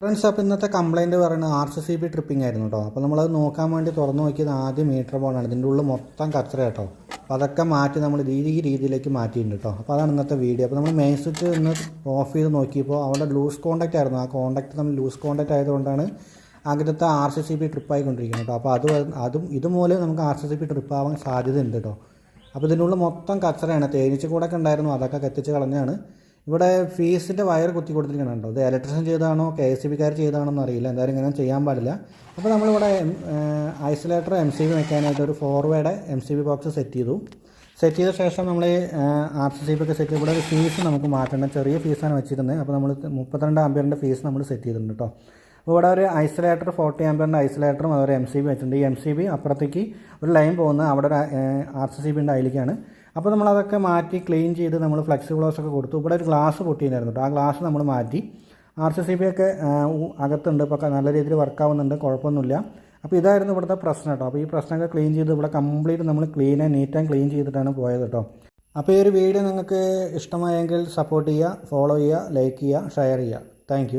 Friends അപ്പോൾ ഇന്നത്തെ complaint പറയുന്നത് R C C B tripping ആയിരുന്നു കേട്ടോ അപ്പോൾ നമ്മളത് നോക്കാൻ വേണ്ടി തുറന്നു നോക്കിയത് ആദ്യം മീറ്റർ ബോണാണ് ഇതിന്റെ ഉള്ളിൽ മൊത്തം കച്ചറ കേട്ടോ അപ്പോൾ അതൊക്കെ മാറ്റി നമ്മൾ ഈ രീതിയിലേക്ക് മാറ്റിയിട്ടുണ്ട് കേട്ടോ അപ്പോൾ അതാണ് ഇന്നത്തെ വീഡിയോ അപ്പോൾ നമ്മൾ മെയിൻ സ്വിച്ച് ഇന്ന് ഓഫ് ചെയ്ത് നോക്കിയപ്പോൾ അവിടെ ലൂസ് കോണ്ടാക്റ്റ് ആയിരുന്നു. ആ കോണ്ടാക്റ്റ് നമ്മൾ ലൂസ് കോണ്ടാക്റ്റ് ആയതുകൊണ്ടാണ് അങ്ങനത്തെ ആർ സി സി ബി ട്രിപ്പായിക്കൊണ്ടിരിക്കുന്നത് കേട്ടോ അപ്പോൾ അത് അതും ഇതുമൂലം നമുക്ക് R C C B trip ആവാൻ സാധ്യതയുണ്ട് കേട്ടോ അപ്പോൾ ഇതിന്റെ ഉള്ളിൽ മൊത്തം കച്ചറയാണ്. തേനീച്ച കൂടൊക്കെ ഉണ്ടായിരുന്നു. അതൊക്കെ കത്തിച്ച് കളഞ്ഞാണ് ഇവിടെ ഫീസിന്റെ വയർ കുത്തി കൊടുത്തിരിക്കണം കേട്ടോ ഇത് ഇലക്ട്രീഷ്യൻ ചെയ്താണോ കെ എസ് സി ബിക്കാർ ചെയ്താണോ എന്നറിയില്ല എന്തായാലും ഇങ്ങനെ ചെയ്യാൻ പാടില്ല. അപ്പോൾ നമ്മളിവിടെ ഐസൊലേറ്റർ എം സി ബി വെക്കാനായിട്ട് ഒരു forward M C B box set ചെയ്തു. സെറ്റ് ചെയ്ത ശേഷം നമ്മൾ ആർ സി സി ബി ഒക്കെ സെറ്റ് ചെയ്ത് ഒരു ഫീസ് നമുക്ക് മാറ്റണം. ചെറിയ ഫീസാണ് വെച്ചിരുന്നത് അപ്പോൾ നമ്മൾ മുപ്പത്തിരണ്ട് ആമ്പിയറിന്റെ ഫീസ് നമ്മൾ സെറ്റ് ചെയ്തിട്ടുണ്ട് കേട്ടോ അപ്പോൾ ഇവിടെ ഒരു ഐസൊലേറ്റർ ഫോർട്ടി ആമ്പിയറിന്റെ ഐസൊലേറ്ററും അതൊരു എം സി ബി വെച്ചിട്ടുണ്ട്. ഈ എം സി ബി അപ്പുറത്തേക്ക് ഒരു ലൈൻ പോകുന്നത് അവിടെ ഒരു ആർ സി സി ബിന്റെ അതിലേക്കാണ് അപ്പോൾ നമ്മൾ അതൊക്കെ മാറ്റി ക്ലീൻ ചെയ്ത് നമ്മൾ ഫ്ലെക്സ് ഗ്ലാസ് ഒക്കെ കൊടുത്തു. ഇവിടെ ഒരു ഗ്ലാസ് പൊട്ടിയിട്ടുണ്ടായിരുന്നു ആ ഗ്ലാസ് നമ്മൾ മാറ്റി. ആർ സി സി ബി ഒക്കെ അകത്തുണ്ട്. ഇപ്പോൾ നല്ല രീതിയിൽ വർക്കാവുന്നുണ്ട് കുഴപ്പമൊന്നുമില്ല. അപ്പോൾ ഇതായിരുന്നു ഇവിടുത്തെ പ്രശ്നം കേട്ടോ. അപ്പോൾ ഈ പ്രശ്നമൊക്കെ ക്ലീൻ ചെയ്ത് ഇവിടെ കംപ്ലീറ്റ് നമ്മൾ ക്ലീൻ നീറ്റ് ആൻഡ് ക്ലീൻ ചെയ്തിട്ടാണ് പോയത് കേട്ടോ. അപ്പോൾ ഈ ഒരു വീഡിയോ നിങ്ങൾക്ക് ഇഷ്ടമായെങ്കിൽ സപ്പോർട്ട് ചെയ്യുക ഫോളോ ചെയ്യുക ലൈക്ക് ചെയ്യുക ഷെയർ ചെയ്യുക. താങ്ക്